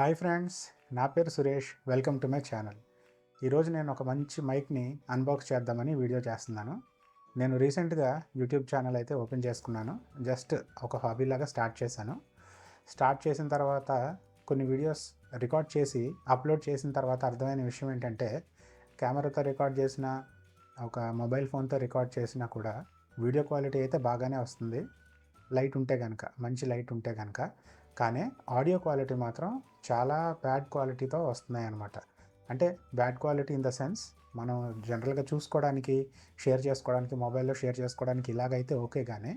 Hi friends నా పేరు Suresh welcome to my channel. ఈరోజు నేను ఒక మంచి మైక్ని అన్బాక్స్ చేద్దామని వీడియో చేస్తున్నాను. నేను రీసెంట్గా యూట్యూబ్ ఛానల్ అయితే ఓపెన్ చేసుకున్నాను. జస్ట్ ఒక హాబీ లాగా స్టార్ట్ చేశాను. స్టార్ట్ చేసిన తర్వాత కొన్ని వీడియోస్ రికార్డ్ చేసి అప్లోడ్ చేసిన తర్వాత అర్థమైన విషయం ఏంటంటే కెమెరాతో రికార్డ్ చేసిన ఒక మొబైల్ ఫోన్తో రికార్డ్ చేసినా కూడా వీడియో క్వాలిటీ అయితే బాగానే వస్తుంది. లైట్ ఉంటే కనుక మంచి లైట్ ఉంటే కనుక కానీ ఆడియో క్వాలిటీ మాత్రం చాలా బ్యాడ్ క్వాలిటీతో వస్తున్నాయి అన్నమాట అంటే bad quality in the sense మనం జనరల్గా చూసుకోవడానికి షేర్ చేసుకోవడానికి మొబైల్లో షేర్ చేసుకోవడానికి ఇలాగైతే ఓకే కానీ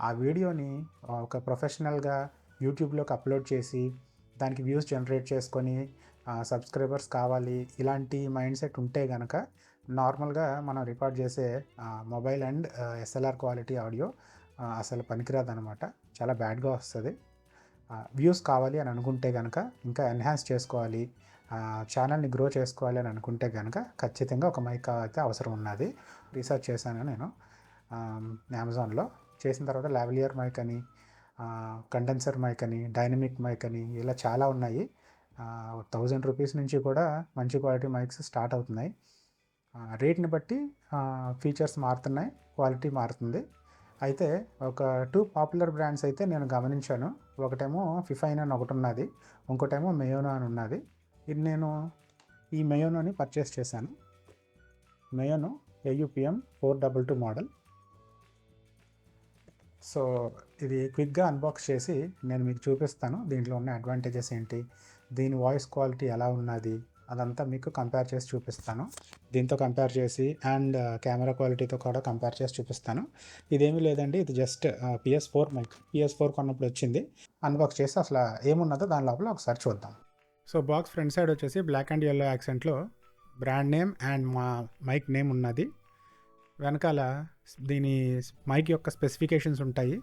ఆ వీడియోని ఒక ప్రొఫెషనల్గా యూట్యూబ్లోకి అప్లోడ్ చేసి దానికి వ్యూస్ జనరేట్ చేసుకొని సబ్స్క్రైబర్స్ కావాలి ఇలాంటి మైండ్ సెట్ ఉంటే కనుక నార్మల్గా మనం రికార్డ్ చేసే mobile and SLR quality audio అసలు పనికిరాదు అనమాట చాలా బ్యాడ్గా వస్తుంది. వ్యూస్ కావాలి అని అనుకుంటే కనుక ఇంకా ఎన్హాన్స్ చేసుకోవాలి ఛానల్ని గ్రో చేసుకోవాలి అని అనుకుంటే కనుక ఖచ్చితంగా ఒక మైక్ అయితే అవసరం ఉన్నది. రీసెర్చ్ చేశాను నేను అమెజాన్లో చేసిన తర్వాత లావలియర్ మైక్ అని కండెన్సర్ మైక్ అని డైనమిక్ మైక్ అని ఇలా చాలా ఉన్నాయి. థౌజండ్ రూపీస్ నుంచి కూడా మంచి క్వాలిటీ మైక్స్ స్టార్ట్ అవుతున్నాయి. రేట్ని బట్టి ఫీచర్స్ మారుతున్నాయి క్వాలిటీ మారుతుంది. అయితే ఒక టూ పాపులర్ బ్రాండ్స్ అయితే నేను గమనించాను. ఒకటేమో ఫిఫైన్ అని ఒకటి ఉన్నది. ఇంకోటేమో మేయోనో అని ఉన్నది. ఇది నేను ఈ మేయోనోని పర్చేస్ చేశాను. Maono AUPM four double two model so ఇది క్విక్గా అన్బాక్స్ చేసి నేను మీకు చూపిస్తాను. దీంట్లో ఉన్న అడ్వాంటేజెస్ ఏంటి? దీని వాయిస్ క్వాలిటీ ఎలా ఉన్నది? అదంతా మీకు కంపేర్ చేసి చూపిస్తాను. దీంతో కంపేర్ చేసి అండ్ కెమెరా క్వాలిటీతో కూడా కంపేర్ చేసి చూపిస్తాను. ఇదేమీ లేదండి ఇది just PS four mic PS four కొన్నప్పుడు వచ్చింది. అన్బాక్స్ చేసి అసలు ఏమున్నదో దాని లోపల ఒకసారి చూద్దాం. సో బాక్స్ ఫ్రంట్ సైడ్ వచ్చేసి బ్లాక్ అండ్ ఎల్లో యాక్సెంట్లో బ్రాండ్ నేమ్ అండ్ మా మైక్ నేమ్ ఉన్నది. వెనకాల దీని మైక్ యొక్క స్పెసిఫికేషన్స్ ఉంటాయి.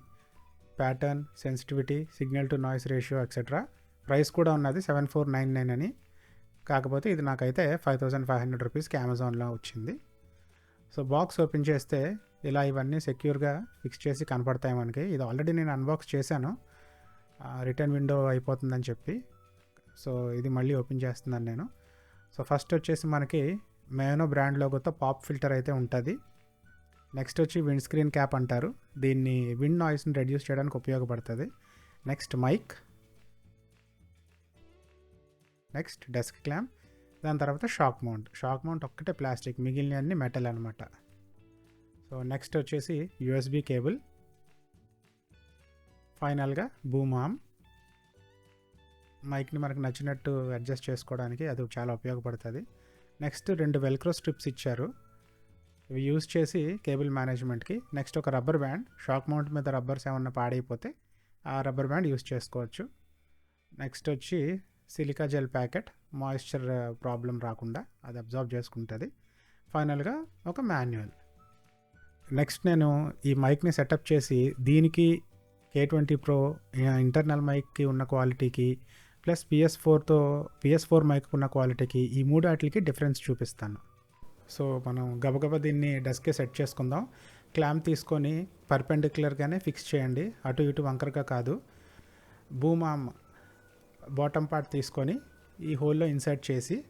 Pattern sensitivity signal to noise ratio etcetera price కూడా ఉన్నది సెవెన్ ఫోర్ నైన్ నైన్ అని. కాకపోతే ఇది నాకైతే ఫైవ్ థౌజండ్ ఫైవ్ హండ్రెడ్ రూపీస్కి అమెజాన్లో వచ్చింది. సో బాక్స్ ఓపెన్ చేస్తే ఇలా ఇవన్నీ సెక్యూర్గా ఫిక్స్ చేసి కనపడతాయి మనకి. ఇది ఆల్రెడీ నేను అన్బాక్స్ చేశాను. రిటర్న్ విండో అయిపోతుందని చెప్పి. సో ఇది మళ్ళీ ఓపెన్ చేస్తున్నాను నేను. సో ఫస్ట్ వచ్చేసి మనకి మేనో బ్రాండ్ లోగోతో పాప్ ఫిల్టర్ అయితే ఉంటుంది. నెక్స్ట్ వచ్చి విండ్ స్క్రీన్ క్యాప్ అంటారు. దీన్ని విండ్ నాయిస్ని రెడ్యూస్ చేయడానికి ఉపయోగపడుతుంది. Next mic. Next desk clamp దాని తర్వాత షాక్ మౌంట్. షాక్ మౌంట్ ఒక్కటే ప్లాస్టిక్ మిగిలిన అన్ని మెటల్ అనమాట సో నెక్స్ట్ వచ్చేసి యూఎస్బి కేబుల్. ఫైనల్గా బూమ్ ఆమ్ మైక్ని మనకు నచ్చినట్టు అడ్జస్ట్ చేసుకోవడానికి అది చాలా ఉపయోగపడుతుంది. నెక్స్ట్ రెండు వెల్క్రో స్ట్రిప్స్ ఇచ్చారు. ఇవి యూజ్ చేసి కేబుల్ మేనేజ్మెంట్కి. నెక్స్ట్ ఒక రబ్బర్ బ్యాండ్. షాక్ మౌంట్ మీద రబ్బర్స్ ఏమన్నా పాడైపోతే ఆ రబ్బర్ బ్యాండ్ యూస్ చేసుకోవచ్చు. నెక్స్ట్ వచ్చి silica gel packet moisture problem రాకుండా అది అబ్జర్వ్ చేసుకుంటుంది. ఫైనల్గా ఒక మాన్యువల్. నెక్స్ట్ నేను ఈ మైక్ని సెటప్ చేసి దీనికి కే ట్వంటీ ప్రో ఇంటర్నల్ మైక్కి ఉన్న క్వాలిటీకి ప్లస్ పిఎస్ ఫోర్తో పిఎస్ ఫోర్ మైక్ ఉన్న క్వాలిటీకి ఈ మూడు వాటికి డిఫరెన్స్ చూపిస్తాను. సో మనం గబగబా దీన్ని డస్కే సెట్ చేసుకుందాం. క్లాంప్ తీసుకొని పర్పెండిక్యులర్గానే ఫిక్స్ చేయండి. అటు ఇటు వంకరగా కాదు. బూమామ్ బాటమ్ పార్ట్ తీసుకొని ఈ హోల్లో ఇన్సర్ట్ చేసి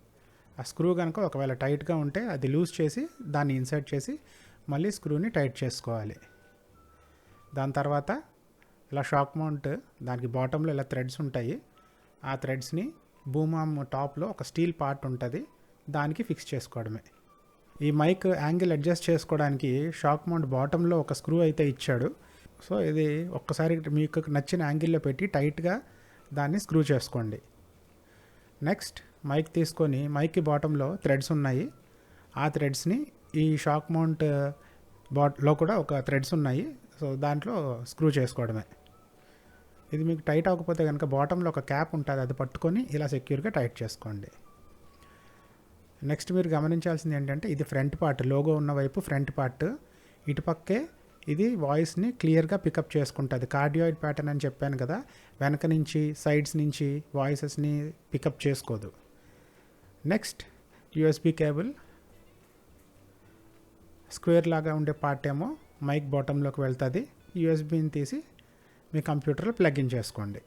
ఆ స్క్రూ కనుక ఒకవేళ టైట్గా ఉంటే అది లూజ్ చేసి దాన్ని ఇన్సర్ట్ చేసి మళ్ళీ స్క్రూని టైట్ చేసుకోవాలి. దాని తర్వాత ఇలా షాక్ మౌంట్ దానికి బాటంలో ఇలా థ్రెడ్స్ ఉంటాయి. ఆ థ్రెడ్స్ని బూమామ్ టాప్లో ఒక స్టీల్ పార్ట్ ఉంటుంది. దానికి ఫిక్స్ చేసుకోవడమే. ఈ మైక్ యాంగిల్ అడ్జస్ట్ చేసుకోవడానికి షాక్ మౌంట్ బాటంలో ఒక స్క్రూ అయితే ఇచ్చాడు. సో ఇది ఒక్కసారి మీకు నచ్చిన యాంగిల్లో పెట్టి టైట్గా దాన్ని స్క్రూ చేసుకోండి. నెక్స్ట్ మైక్ తీసుకొని మైక్కి బాటంలో థ్రెడ్స్ ఉన్నాయి. ఆ థ్రెడ్స్ని ఈ షాక్ మౌంట్ బాట్లో కూడా ఒక థ్రెడ్స్ ఉన్నాయి. సో దాంట్లో స్క్రూ చేసుకోవడమే. ఇది మీకు టైట్ అవ్వకపోతే కనుక బాటంలో ఒక క్యాప్ ఉంటుంది అది పట్టుకొని ఇలా సెక్యూర్గా టైట్ చేసుకోండి. నెక్స్ట్ మీరు గమనించాల్సింది ఏంటంటే ఇది ఫ్రంట్ పార్ట్ లోగో ఉన్న వైపు ఫ్రంట్ పార్ట్. ఇటుపక్కే ఇది వాయిస్ని క్లియర్గా పికప్ చేసుకుంటుంది. కార్డియాయిడ్ ప్యాటర్న్ అని చెప్పాను కదా వెనక నుంచి సైడ్స్ నుంచి వాయిసెస్ని పికప్ చేసుకోదు. Next USB cable. స్క్వేర్ లాగా ఉండే పార్ట్ ఏమో మైక్ బాటంలోకి వెళ్తుంది. యూఎస్బీని తీసి మీ కంప్యూటర్లో ప్లగ్ ఇన్ చేసుకోండి.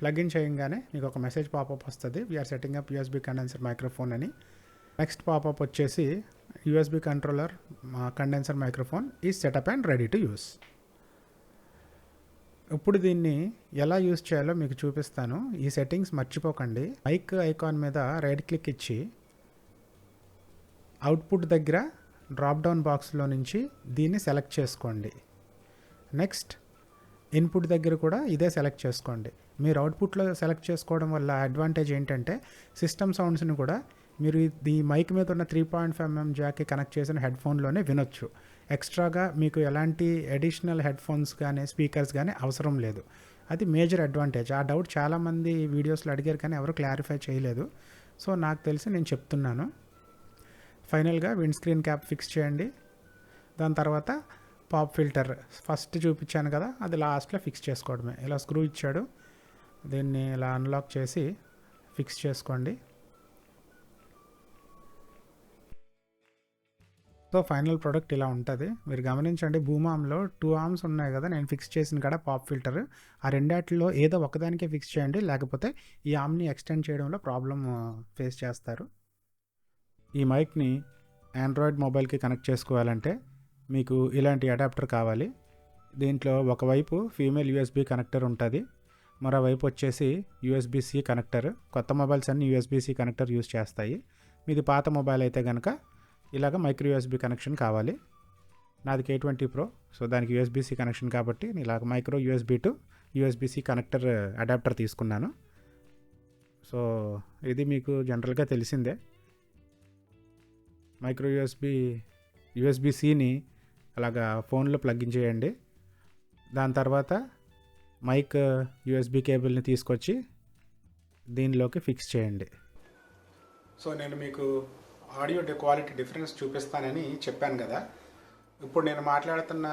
ప్లగిన్ చేయగానే మీకు ఒక మెసేజ్ పాపప్ వస్తుంది. We are setting up USB condenser microphone అని. నెక్స్ట్ పాపప్ వచ్చేసి యూఎస్బి కంట్రోలర్ కండెన్సర్ మైక్రోఫోన్ ఈ setup and ready to use ఇప్పుడు దీన్ని ఎలా యూస్ చేయాలో మీకు చూపిస్తాను. ఈ సెట్టింగ్స్ మర్చిపోకండి. మైక్ ఐకాన్ మీద రైట్ క్లిక్ ఇచ్చి అవుట్పుట్ దగ్గర డ్రాప్ డౌన్ బాక్స్లో నుంచి దీన్ని సెలెక్ట్ చేసుకోండి. నెక్స్ట్ ఇన్పుట్ దగ్గర కూడా ఇదే సెలెక్ట్ చేసుకోండి. మీరు అవుట్పుట్లో సెలెక్ట్ చేసుకోవడం వల్ల అడ్వాంటేజ్ ఏంటంటే సిస్టమ్ సౌండ్స్ని కూడా మీరు ఈ మైక్ మీద ఉన్న త్రీ పాయింట్ ఫైవ్ ఎంఎం జాక్కి కనెక్ట్ చేసిన హెడ్ఫోన్లోనే వినొచ్చు. ఎక్స్ట్రాగా మీకు ఎలాంటి అడిషనల్ హెడ్ ఫోన్స్ కానీ స్పీకర్స్ కానీ అవసరం లేదు. అది మేజర్ అడ్వాంటేజ్ ఆ డౌట్ చాలామంది వీడియోస్లో అడిగారు కానీ ఎవరు క్లారిఫై చేయలేదు. సో నాకు తెలిసి నేను చెప్తున్నాను. ఫైనల్గా విండ్ స్క్రీన్ క్యాప్ ఫిక్స్ చేయండి. దాని తర్వాత పాప్ ఫిల్టర్ ఫస్ట్ చూపించాను కదా అది లాస్ట్లో ఫిక్స్ చేసుకోవడమే. ఇలా స్క్రూ ఇచ్చాడు. దీన్ని ఇలా అన్లాక్ చేసి ఫిక్స్ చేసుకోండి. సో ఫైనల్ ప్రోడక్ట్ ఇలా ఉంటుంది. మీరు గమనించండి భూమాంలో టూ ఆర్మ్స్ ఉన్నాయి కదా నేను ఫిక్స్ చేసిన కాడ పాప్ ఫిల్టర్. ఆ రెండాటిలో ఏదో ఒకదానికే ఫిక్స్ చేయండి లేకపోతే ఈ ఆర్మ్ని ఎక్స్టెండ్ చేయడంలో ప్రాబ్లం ఫేస్ చేస్తారు. ఈ మైక్ని ఆండ్రాయిడ్ మొబైల్కి కనెక్ట్ చేసుకోవాలంటే మీకు ఇలాంటి అడాప్టర్ కావాలి. దీంట్లో ఒకవైపు ఫీమేల్ యూఎస్బి కనెక్టర్ ఉంటుంది మరోవైపు వచ్చేసి యూఎస్బిసి కనెక్టర్. కొత్త మొబైల్స్ అన్ని యూఎస్బిసి కనెక్టర్ యూస్ చేస్తాయి. మీది పాత మొబైల్ అయితే కనుక ఇలాగ మైక్రో యూఎస్బి కనెక్షన్ కావాలి. నాది కే ట్వంటీ ప్రో సో దానికి యూఎస్బిసి కనెక్షన్ కాబట్టి నేను ఇలాగ micro USB to USB C connector adapter తీసుకున్నాను. సో ఇది మీకు జనరల్గా తెలిసిందే. మైక్రో యూఎస్బి యూఎస్బిసిని అలాగా ఫోన్లో ప్లగ్ఇన్ చేయండి. దాని తర్వాత మైక్ యూఎస్బి కేబుల్ని తీసుకొచ్చి దీనిలోకి ఫిక్స్ చేయండి. సో నేను మీకు ఆడియో క్వాలిటీ డిఫరెన్స్ చూపిస్తానని చెప్పాను కదా. ఇప్పుడు నేను మాట్లాడుతున్న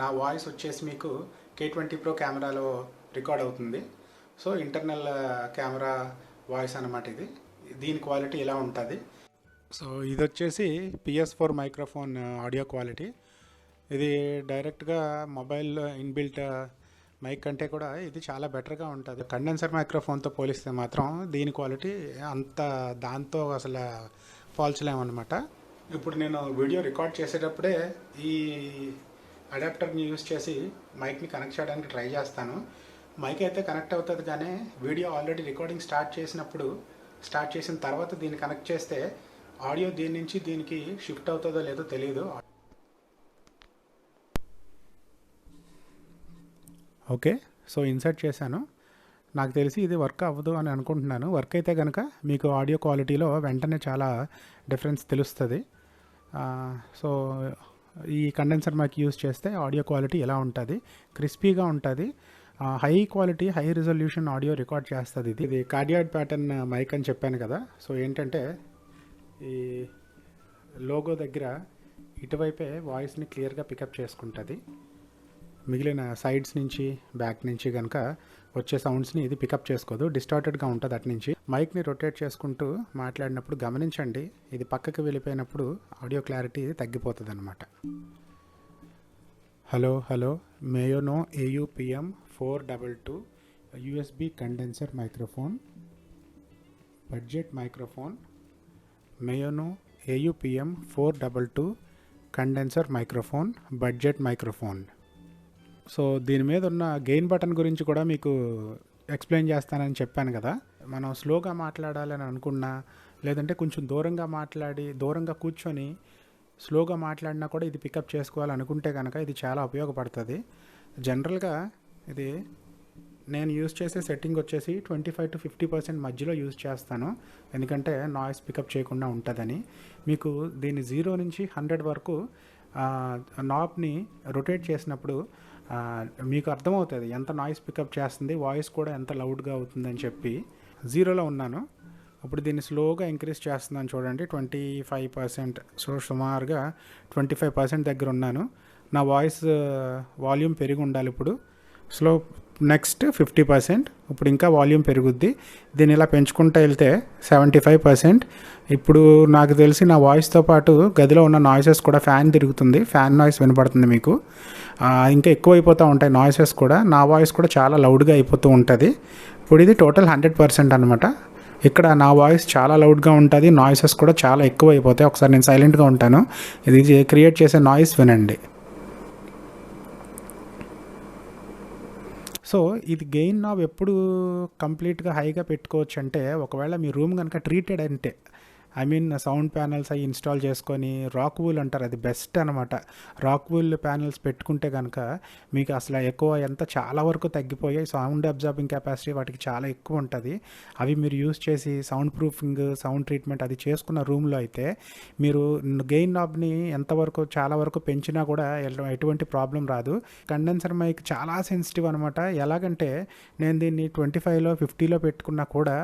నా వాయిస్ వచ్చేసి మీకు కే ట్వంటీ ప్రో కెమెరాలో రికార్డ్ అవుతుంది. సో ఇంటర్నల్ కెమెరా వాయిస్ అనమాట ఇది. దీని క్వాలిటీ ఇలా ఉంటుంది? సో ఇది వచ్చేసి PS four microphone audio quality. ఇది డైరెక్ట్గా మొబైల్ ఇన్బిల్ట్ మైక్ కంటే కూడా ఇది చాలా బెటర్గా ఉంటుంది. కండెన్సర్ మైక్రోఫోన్తో పోలిస్తే మాత్రం దీని క్వాలిటీ అంత దాంతో అసలు పోల్చలేమన్నమాట ఇప్పుడు నేను వీడియో రికార్డ్ చేసేటప్పుడే ఈ అడాప్టర్ని యూస్ చేసి మైక్ని కనెక్ట్ చేయడానికి ట్రై చేస్తాను. మైక్ అయితే కనెక్ట్ అవుతుంది కానీ వీడియో ఆల్రెడీ రికార్డింగ్ స్టార్ట్ చేసినప్పుడు స్టార్ట్ చేసిన తర్వాత దీన్ని కనెక్ట్ చేస్తే ఆడియో దీని నుంచి దీనికి షిఫ్ట్ అవుతుందో లేదో తెలియదు ఓకే. సో ఇన్సర్ట్ చేశాను. నాకు తెలిసి ఇది వర్క్ అవ్వదు అని అనుకుంటున్నాను. వర్క్ అయితే కనుక మీకు ఆడియో క్వాలిటీలో వెంటనే చాలా డిఫరెన్స్ తెలుస్తుంది. సో ఈ కండెన్సర్ మైక్ యూస్ చేస్తే ఆడియో క్వాలిటీ ఎలా ఉంటుంది? క్రిస్పీగా ఉంటుంది. High quality high resolution audio record చేస్తుంది ఇది. ఇది కార్డియాడ్ ప్యాటర్న్ మైక్ అని చెప్పాను కదా. సో ఏంటంటే ఈ లోగో దగ్గర ఇటువైపే వాయిస్ని క్లియర్గా పికప్ చేసుకుంటుంది. మిగిలిన సైడ్స్ నుంచి బ్యాక్ నుంచి కనుక వచ్చే సౌండ్స్ని ఇది పికప్ చేసుకోదు. డిస్టార్టెడ్గా ఉంటుంది అటు నుంచి. మైక్ని రొటేట్ చేసుకుంటూ మాట్లాడినప్పుడు గమనించండి. ఇది పక్కకి వెళ్ళిపోయినప్పుడు ఆడియో క్లారిటీ తగ్గిపోతుంది అనమాట hello hello Maono AUPM four double two USB condenser microphone budget microphone Maono AUPM four double two condenser microphone budget microphone so దీని మీద ఉన్న గెయిన్ బటన్ గురించి కూడా మీకు ఎక్స్ప్లెయిన్ చేస్తానని చెప్పాను కదా. మనం స్లోగా మాట్లాడాలని అనుకున్నా లేదంటే కొంచెం దూరంగా మాట్లాడి దూరంగా కూర్చొని స్లోగా మాట్లాడినా కూడా ఇది పికప్ చేసుకోవాలనుకుంటే కనుక ఇది చాలా ఉపయోగపడుతుంది. జనరల్గా ఇది నేను యూస్ చేసే సెట్టింగ్ వచ్చేసి twenty five to fifty percent మధ్యలో యూజ్ చేస్తాను. ఎందుకంటే నాయిస్ పికప్ చేయకుండా ఉంటుందని. మీకు దీన్ని జీరో నుంచి హండ్రెడ్ వరకు నాబ్ని రొటేట్ చేసినప్పుడు మీకు అర్థమవుతుంది. ఎంత నాయిస్ పికప్ చేస్తుంది వాయిస్ కూడా ఎంత లౌడ్గా అవుతుందని చెప్పి. జీరోలో ఉన్నాను. ఇప్పుడు దీన్ని స్లోగా ఇంక్రీజ్ చేస్తున్నాను చూడండి. ట్వంటీ ఫైవ్ పర్సెంట్ సో సుమారుగా ట్వంటీ ఫైవ్ పర్సెంట్ దగ్గర ఉన్నాను. నా వాయిస్ వాల్యూమ్ పెరిగి ఉండాలి ఇప్పుడు. స్లో నెక్స్ట్ ఫిఫ్టీ పర్సెంట్ ఇప్పుడు ఇంకా వాల్యూమ్ పెరుగుద్ది. దీన్ని ఇలా పెంచుకుంటూ వెళ్తే సెవెంటీ ఫైవ్ పర్సెంట్ ఇప్పుడు నాకు తెలిసి నా వాయిస్తో పాటు గదిలో ఉన్న నాయిసెస్ కూడా ఫ్యాన్ తిరుగుతుంది. ఫ్యాన్ నాయిస్ వినపడుతుంది మీకు. ఇంకా ఎక్కువ అయిపోతూ ఉంటాయి నాయిసెస్ కూడా. నా వాయిస్ కూడా చాలా లౌడ్గా అయిపోతూ ఉంటుంది. ఇప్పుడు ఇది టోటల్ హండ్రెడ్ పర్సెంట్ అనమాట ఇక్కడ నా వాయిస్ చాలా లౌడ్గా ఉంటుంది. నాయిసెస్ కూడా చాలా ఎక్కువ అయిపోతాయి ఒకసారి నేను సైలెంట్గా ఉంటాను. ఇది క్రియేట్ చేసే నాయిస్ వినండి. సో ఇది గెయిన్ నాబ్ ఎప్పుడు కంప్లీట్గా హైగా పెట్టుకోవచ్చు అంటే ఒకవేళ మీ రూమ్ కనుక ట్రీటెడ్ అంటే ఐ మీన్ సౌండ్ ప్యానల్స్ అవి ఇన్స్టాల్ చేసుకొని రాక్ వూల్ అంటారు అది బెస్ట్ అనమాట రాక్ వూల్ ప్యానల్స్ పెట్టుకుంటే కనుక మీకు అసలు ఎక్కువ ఎంత చాలా వరకు తగ్గిపోయాయి సౌండ్ అబ్జార్బింగ్ కెపాసిటీ వాటికి చాలా ఎక్కువ ఉంటుంది. అవి మీరు యూస్ చేసి సౌండ్ ప్రూఫింగ్ సౌండ్ ట్రీట్మెంట్ అది చేసుకున్న రూమ్లో అయితే మీరు గెయిన్ నాబ్ని ఎంతవరకు చాలా వరకు పెంచినా కూడా ఎటువంటి ప్రాబ్లం రాదు. కండెన్సర్ మైక్ చాలా సెన్సిటివ్ అనమాట ఎలాగంటే నేను దీన్ని ట్వంటీ ఫైవ్లో ఫిఫ్టీలో పెట్టుకున్నా కూడా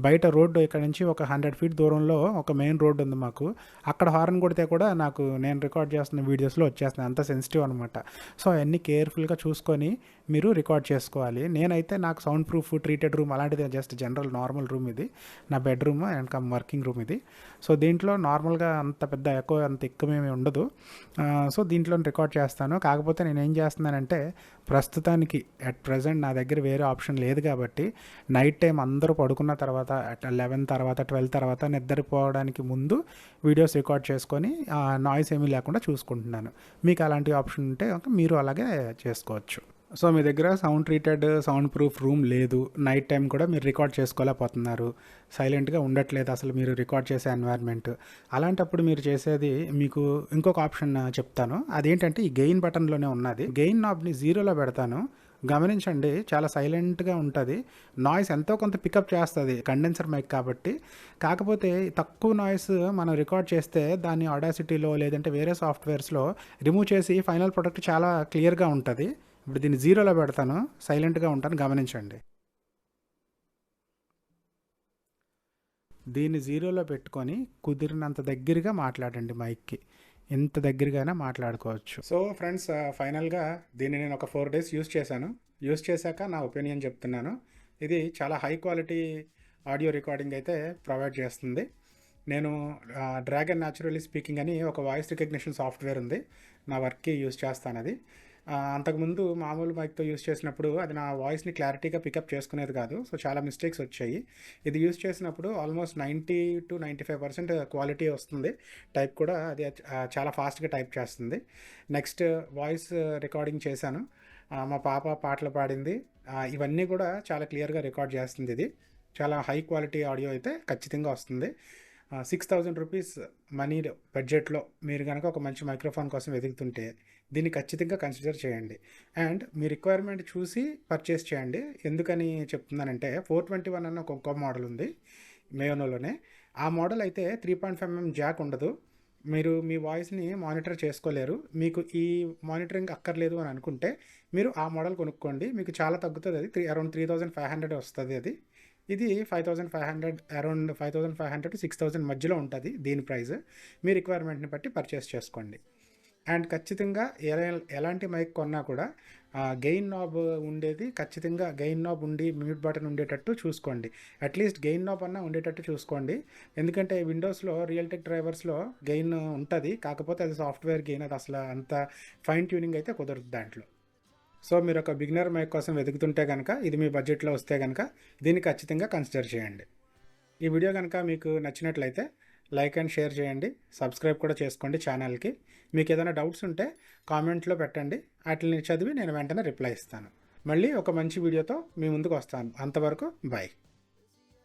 బయట రోడ్డు ఇక్కడ నుంచి ఒక హండ్రెడ్ ఫీట్ దూరంలో ఒక మెయిన్ రోడ్డు ఉంది మాకు. అక్కడ హార్న్ కొడితే కూడా నాకు నేను రికార్డ్ చేస్తున్న వీడియోస్లో వచ్చేస్తున్నాయి. అంత సెన్సిటివ్ అనమాట సో అవన్నీ కేర్ఫుల్గా చూసుకొని మీరు రికార్డ్ చేసుకోవాలి. నేనైతే నాకు సౌండ్ ప్రూఫ్ ట్రీటెడ్ రూమ్ అలాంటిది జస్ట్ జనరల్ నార్మల్ రూమ్ ఇది. నా bedroom and cum working room ఇది. సో దీంట్లో నార్మల్గా అంత పెద్ద ఎక్కువ అంత ఎక్కువేమీ ఉండదు. సో దీంట్లో రికార్డ్ చేస్తాను. కాకపోతే నేను ఏం చేస్తున్నానంటే ప్రస్తుతానికి అట్ ప్రజెంట్ నా దగ్గర వేరే ఆప్షన్ లేదు కాబట్టి నైట్ టైం అందరూ పడుకున్న తర్వాత అట్ లెవెన్ తర్వాత ట్వెల్వ్ తర్వాత నిద్రపోవడానికి ముందు వీడియోస్ రికార్డ్ చేసుకొని నాయిస్ ఏమీ లేకుండా చూసుకుంటున్నాను. మీకు అలాంటి ఆప్షన్ ఉంటే కనుక మీరు అలాగే చేసుకోవచ్చు. సో మీ దగ్గర sound treated sound proof room లేదు. నైట్ టైం కూడా మీరు రికార్డ్ చేసుకోలేకపోతున్నారు. సైలెంట్గా ఉండట్లేదు అసలు మీరు రికార్డ్ చేసే ఎన్వైర్న్మెంట్. అలాంటప్పుడు మీరు చేసేది మీకు ఇంకొక ఆప్షన్ చెప్తాను. అదేంటంటే ఈ గెయిన్ బటన్లోనే ఉన్నది. గెయిన్ నాబ్ని జీరోలో పెడతాను. గమనించండి చాలా సైలెంట్గా ఉంటుంది. నాయిస్ ఎంతో కొంత పికప్ చేస్తుంది కండెన్సర్ మైక్ కాబట్టి. కాకపోతే తక్కువ నాయిస్ మనం రికార్డ్ చేస్తే దాన్ని ఆడాసిటీలో లేదంటే వేరే సాఫ్ట్వేర్స్లో రిమూవ్ చేసి ఫైనల్ ప్రొడక్ట్ చాలా క్లియర్గా ఉంటుంది. ఇప్పుడు దీన్ని జీరోలో పెడతాను. సైలెంట్గా ఉంటాను. గమనించండి. దీన్ని జీరోలో పెట్టుకొని కుదిరినంత దగ్గరగా మాట్లాడండి మైక్కి. ఎంత దగ్గరగానే మాట్లాడుకోవచ్చు. సో ఫ్రెండ్స్ ఫైనల్గా దీన్ని నేను ఒక ఫోర్ డేస్ యూస్ చేశాను. యూస్ చేశాక నా ఒపీనియన్ చెప్తున్నాను. ఇది చాలా హై క్వాలిటీ ఆడియో రికార్డింగ్ అయితే ప్రొవైడ్ చేస్తుంది. నేను డ్రాగన్ న్యాచురలీ స్పీకింగ్ అని ఒక వాయిస్ రికగ్నిషన్ సాఫ్ట్వేర్ ఉంది. నా వర్క్కి యూస్ చేస్తాను అది అంతకుముందు మామూలు మైక్తో యూస్ చేసినప్పుడు అది నా వాయిస్ని క్లారిటీగా పికప్ చేసుకునేది కాదు. సో చాలా మిస్టేక్స్ వచ్చాయి. ఇది యూస్ చేసినప్పుడు almost ninety to ninety five percent quality వస్తుంది. టైప్ కూడా అది చాలా ఫాస్ట్గా టైప్ చేస్తుంది. నెక్స్ట్ వాయిస్ రికార్డింగ్ చేశాను. మా పాప పాటలు పాడింది. ఇవన్నీ కూడా చాలా క్లియర్గా రికార్డ్ చేస్తుంది ఇది. చాలా హై క్వాలిటీ ఆడియో అయితే ఖచ్చితంగా వస్తుంది. సిక్స్ థౌజండ్ రూపీస్ మనీ బడ్జెట్లో మీరు కనుక ఒక మంచి మైక్రోఫోన్ కోసం వెతుకుతుంటే దీన్ని ఖచ్చితంగా కన్సిడర్ చేయండి. అండ్ మీ రిక్వైర్మెంట్ చూసి పర్చేస్ చేయండి. ఎందుకని చెప్తున్నానంటే ఫోర్ ట్వంటీ వన్ అన్న ఒక మోడల్ ఉంది మేయోనోలోనే ఆ మోడల్ అయితే three point five MM jack ఉండదు. మీరు మీ వాయిస్ని మానిటర్ చేసుకోలేరు. మీకు ఈ మానిటరింగ్ అక్కర్లేదు అని అనుకుంటే మీరు ఆ మోడల్ కొనుక్కోండి. మీకు చాలా తగ్గుతుంది అది. Three around three thousand five hundred వస్తుంది అది. ఇది five thousand five hundred around five thousand five hundred six thousand మధ్యలో ఉంటుంది దీని ప్రైస్ మీ రిక్వైర్మెంట్ని బట్టి పర్చేస్ చేసుకోండి. అండ్ ఖచ్చితంగా ఎలాంటి మైక్ కొన్నా కూడా గెయిన్ నాబ్ ఉండేది ఖచ్చితంగా గెయిన్ నాబ్ ఉండి మ్యూట్ బటన్ ఉండేటట్టు చూసుకోండి. అట్లీస్ట్ గెయిన్ నాబ్ అన్నా ఉండేటట్టు చూసుకోండి. ఎందుకంటే విండోస్లో రియల్టెక్ డ్రైవర్స్లో గెయిన్ ఉంటుంది. కాకపోతే అది సాఫ్ట్వేర్ గెయిన్ అది అసలు అంత ఫైన్ ట్యూనింగ్ అయితే కుదరదు దాంట్లో. సో మీరు ఒక బిగినర్ మైక్ కోసం వెతుకుతుంటే కనుక ఇది మీ బడ్జెట్లో వస్తే కనుక దీన్ని ఖచ్చితంగా కన్సిడర్ చేయండి. ఈ వీడియో కనుక మీకు నచ్చినట్లయితే లైక్ అండ్ షేర్ చేయండి. సబ్స్క్రైబ్ కూడా చేసుకోండి ఛానల్కి. మీకు ఏదైనా డౌట్స్ ఉంటే కామెంట్లో పెట్టండి. వాటిని చదివి నేను వెంటనే రిప్లై ఇస్తాను. మళ్ళీ ఒక మంచి వీడియోతో మీ ముందుకు వస్తాను. అంతవరకు బాయ్